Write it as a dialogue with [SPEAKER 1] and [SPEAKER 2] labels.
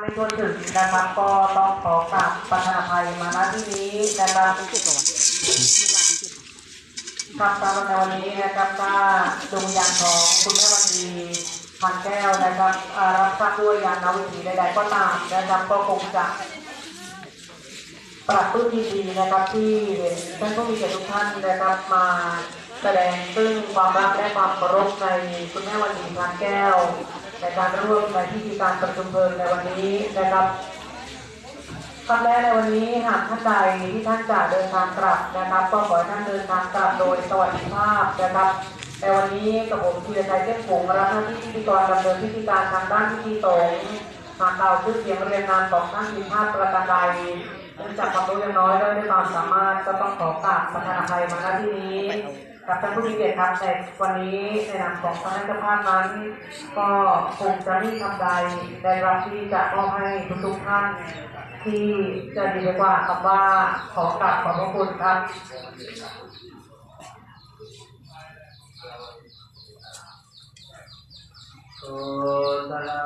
[SPEAKER 1] ไม่ทั่วถึงนะครับ ก็ต้องขอกราบประธานภัยมาณที่นี้นะครับครับตามในวันนี้นะครับถ้าดวงวิญญาณของคุณแม่วันดีพันแก้วนะครับรับทราบด้วยยานนาวิถีใดๆก็ตามนะครับก็คงจะปรับปรื้มยินดีนะครับที่ท่านผู้มีเกียรติทุกท่านนะครับมาแสดงซึ่งความรักและความเคารพในคุณแม่วันดีพานแก้ว ในการร่วมในพิธีการประชุมเพลิงในวันนี้นะครับครับและในวันนี้หากท่านใดที่ท่านจะเดินทางกลับนะครับ ก็ขอให้ท่านเดินทางกลับโดยสวัสดิภาพนะครับในวันนี้กับผมธีรชัยเทพผงรับหน้าที่พิธีกรดำเนินพิธีการทางด้านพิธีสงฆ์หากกล่าวชื่อเสียงเรียงนามของท่านผิดพลาดประการใดเนื่องจากความรู้ยังน้อยและด้วยความสามารถก็ต้องขอกราบประธานอภัยมาณที่นี้ กับท่านผู้มีเกียรติครับในวันนี้ในนามของคณะเจ้าภาพนั้น ก็คงจะไม่ทำใดได้รับที่จะมอบให้ทุกๆท่านที่จะดีกว่าคำว่าขอกราบขอบพระคุณครับ
[SPEAKER 2] โอตระ